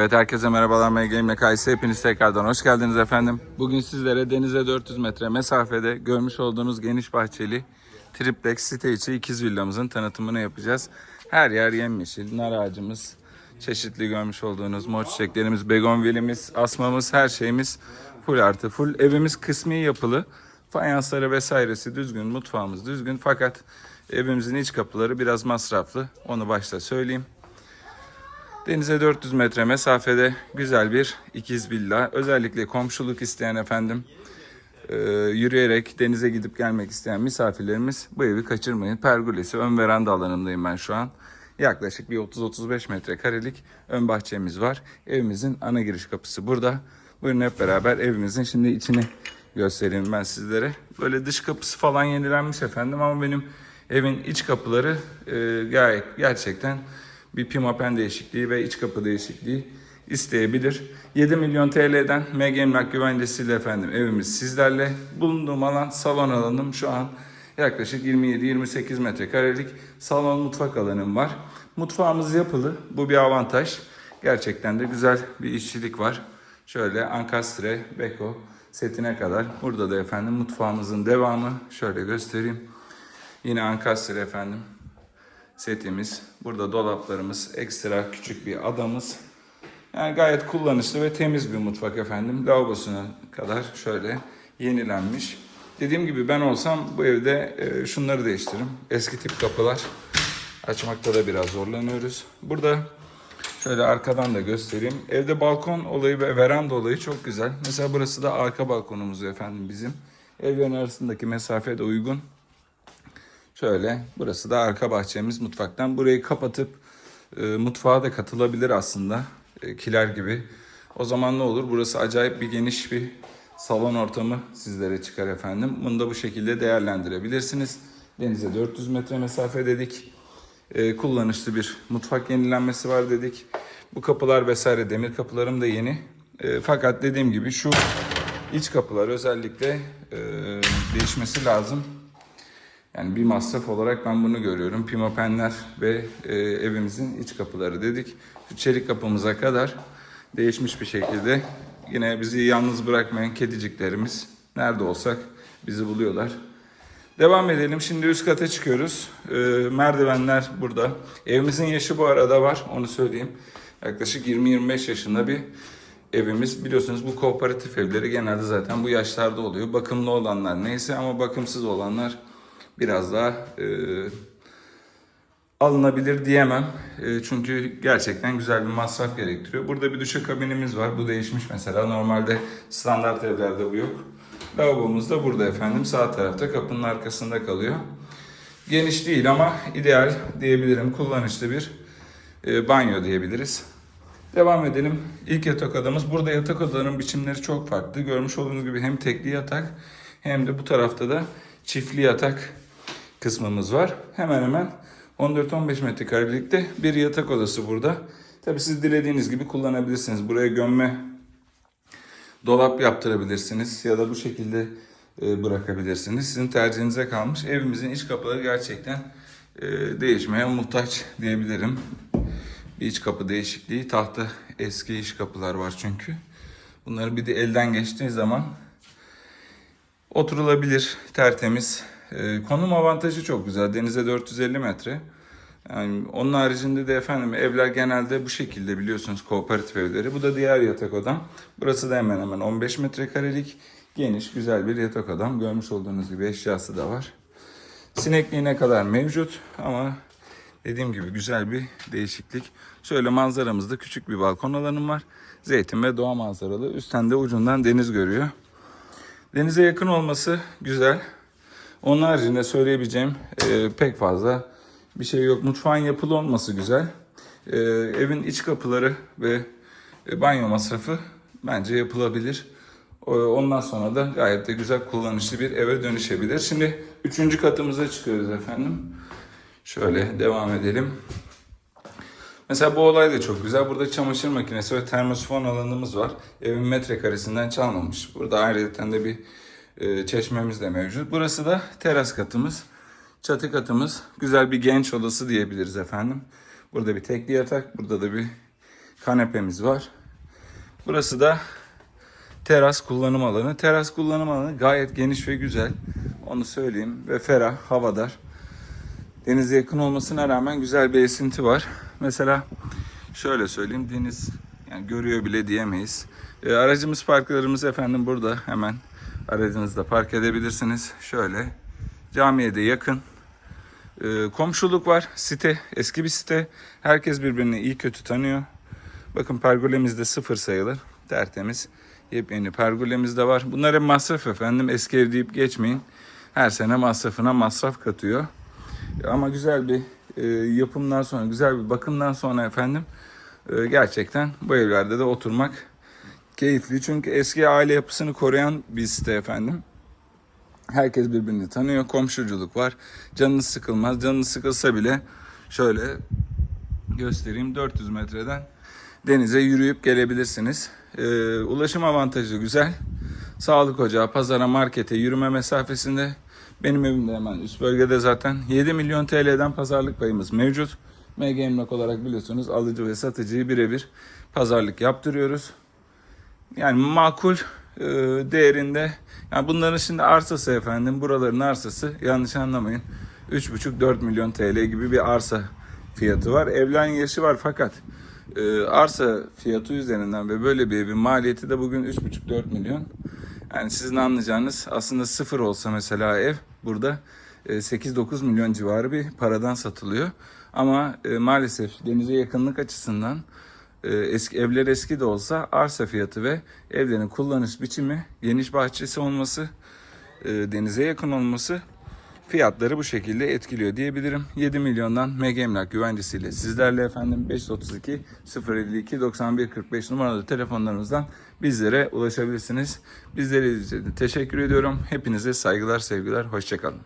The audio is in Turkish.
Evet herkese merhabalar MGM MKS hepiniz tekrardan hoş geldiniz efendim. Bugün sizlere denize 400 metre mesafede görmüş olduğunuz geniş bahçeli triplex site içi ikiz villamızın tanıtımını yapacağız. Her yer yemyeşil, nar ağacımız, çeşitli görmüş olduğunuz mor çiçeklerimiz, begonvilimiz, asmamız, her şeyimiz full artı full. Evimiz kısmi yapılı, fayansları vesairesi düzgün, mutfağımız düzgün fakat evimizin iç kapıları biraz masraflı. Onu başta söyleyeyim. Denize 400 metre mesafede güzel bir ikiz villa. Özellikle komşuluk isteyen efendim e, yürüyerek denize gidip gelmek isteyen misafirlerimiz bu evi kaçırmayın. Pergolesi ön veranda alanındayım ben şu an. Yaklaşık bir 30-35 metrekarelik ön bahçemiz var. Evimizin ana giriş kapısı burada. Buyurun hep beraber evimizin şimdi içini göstereyim ben sizlere. Böyle dış kapısı falan yenilenmiş efendim ama benim evin iç kapıları e, gayet gerçekten bir pimapen değişikliği ve iç kapı değişikliği isteyebilir. 7 milyon TL'den MG Emlak güvencesiyle efendim evimiz sizlerle. Bulunduğum alan salon alanım şu an yaklaşık 27-28 metrekarelik salon mutfak alanım var. Mutfağımız yapılı. Bu bir avantaj. Gerçekten de güzel bir işçilik var. Şöyle ankastre, beko setine kadar. Burada da efendim mutfağımızın devamı. Şöyle göstereyim. Yine ankastre efendim setimiz. Burada dolaplarımız, ekstra küçük bir adamız. Yani gayet kullanışlı ve temiz bir mutfak efendim. Lavabosuna kadar şöyle yenilenmiş. Dediğim gibi ben olsam bu evde e, şunları değiştiririm. Eski tip kapılar. Açmakta da biraz zorlanıyoruz. Burada şöyle arkadan da göstereyim. Evde balkon olayı ve veranda olayı çok güzel. Mesela burası da arka balkonumuz efendim bizim. Evlerin arasındaki mesafe de uygun. Şöyle burası da arka bahçemiz mutfaktan. Burayı kapatıp e, mutfağa da katılabilir aslında. E, kiler gibi. O zaman ne olur? Burası acayip bir geniş bir salon ortamı sizlere çıkar efendim. Bunu da bu şekilde değerlendirebilirsiniz. Denize 400 metre mesafe dedik. E, kullanışlı bir mutfak yenilenmesi var dedik. Bu kapılar vesaire demir kapılarım da yeni. E, fakat dediğim gibi şu iç kapılar özellikle e, değişmesi lazım. Yani bir masraf olarak ben bunu görüyorum. Pimapenler ve e, evimizin iç kapıları dedik. Şu çelik kapımıza kadar değişmiş bir şekilde yine bizi yalnız bırakmayan kediciklerimiz nerede olsak bizi buluyorlar. Devam edelim. Şimdi üst kata çıkıyoruz. E, merdivenler burada. Evimizin yaşı bu arada var. Onu söyleyeyim. Yaklaşık 20-25 yaşında bir evimiz. Biliyorsunuz bu kooperatif evleri genelde zaten bu yaşlarda oluyor. Bakımlı olanlar neyse ama bakımsız olanlar biraz daha e, alınabilir diyemem. E, çünkü gerçekten güzel bir masraf gerektiriyor. Burada bir duşakabinimiz var. Bu değişmiş mesela. Normalde standart evlerde bu yok. Lavabomuz da burada efendim. Sağ tarafta kapının arkasında kalıyor. Geniş değil ama ideal diyebilirim. Kullanışlı bir e, banyo diyebiliriz. Devam edelim. İlk yatak odamız. Burada yatak odaların biçimleri çok farklı. Görmüş olduğunuz gibi hem tekli yatak hem de bu tarafta da çiftli yatak kısmımız var. Hemen hemen 14-15 metrekarelikte bir yatak odası burada. Tabi siz dilediğiniz gibi kullanabilirsiniz. Buraya gömme dolap yaptırabilirsiniz ya da bu şekilde e, bırakabilirsiniz. Sizin tercihinize kalmış. Evimizin iç kapıları gerçekten e, değişmeye muhtaç diyebilirim. Bir iç kapı değişikliği. Tahta eski iç kapılar var çünkü. Bunları bir de elden geçtiği zaman oturulabilir, tertemiz. E, konum avantajı çok güzel. Denize 450 metre. Yani onun haricinde de efendim evler genelde bu şekilde biliyorsunuz kooperatif evleri. Bu da diğer yatak odam. Burası da hemen hemen 15 metrekarelik geniş güzel bir yatak odam. Görmüş olduğunuz gibi eşyası da var. Sinekliğine kadar mevcut ama dediğim gibi güzel bir değişiklik. Şöyle manzaramızda küçük bir balkon alanım var. Zeytin ve doğa manzaralı. Üstten de ucundan deniz görüyor. Denize yakın olması güzel. Onun haricinde söyleyebileceğim e, pek fazla bir şey yok. Mutfağın yapılı olması güzel. E, evin iç kapıları ve e, banyo masrafı bence yapılabilir. O, ondan sonra da gayet de güzel kullanışlı bir eve dönüşebilir. Şimdi üçüncü katımıza çıkıyoruz efendim. Şöyle devam edelim. Mesela bu olay da çok güzel. Burada çamaşır makinesi ve termosifon alanımız var. Evin metrekaresinden çalmamış. Burada ayrıca de bir e, çeşmemiz de mevcut. Burası da teras katımız. Çatı katımız. Güzel bir genç odası diyebiliriz efendim. Burada bir tekli yatak. Burada da bir kanepemiz var. Burası da teras kullanım alanı. Teras kullanım alanı gayet geniş ve güzel. Onu söyleyeyim. Ve ferah, havadar. Denize yakın olmasına rağmen güzel bir esinti var. Mesela şöyle söyleyeyim. Deniz yani görüyor bile diyemeyiz. E, aracımız parklarımız efendim burada. Hemen aracınızda park edebilirsiniz. Şöyle camiye de yakın. E, komşuluk var. Site, eski bir site. Herkes birbirini iyi kötü tanıyor. Bakın pergolemiz de sıfır sayılır. Tertemiz. Yepyeni pergolemiz de var. Bunlar masraf efendim. Eski ev deyip geçmeyin. Her sene masrafına masraf katıyor. Ama güzel bir e, yapımdan sonra, güzel bir bakımdan sonra efendim e, gerçekten bu evlerde de oturmak keyifli. Çünkü eski aile yapısını koruyan bir site efendim. Herkes birbirini tanıyor. Komşuculuk var. Canınız sıkılmaz. Canınız sıkılsa bile şöyle göstereyim 400 metreden denize yürüyüp gelebilirsiniz. Ee, ulaşım avantajı güzel. Sağlık ocağı, pazara, markete yürüme mesafesinde. Benim evim de hemen üst bölgede zaten. 7 milyon TL'den pazarlık payımız mevcut. MG Emlak olarak biliyorsunuz alıcı ve satıcıyı birebir pazarlık yaptırıyoruz. Yani makul e, değerinde. Yani bunların şimdi arsası efendim. Buraların arsası yanlış anlamayın. 3,5-4 milyon TL gibi bir arsa fiyatı var. Evlen yaşı var fakat e, arsa fiyatı üzerinden ve böyle bir evin maliyeti de bugün 3,5-4 milyon. Yani sizin anlayacağınız aslında sıfır olsa mesela ev burada e, 8-9 milyon civarı bir paradan satılıyor. Ama e, maalesef denize yakınlık açısından e, eski evler eski de olsa arsa fiyatı ve evlerin kullanış biçimi, geniş bahçesi olması, e, denize yakın olması fiyatları bu şekilde etkiliyor diyebilirim. 7 milyondan MG Emlak güvencesiyle sizlerle efendim 532 052 91 45 numaralı telefonlarımızdan bizlere ulaşabilirsiniz. İçin teşekkür ediyorum. Hepinize saygılar, sevgiler, hoşçakalın.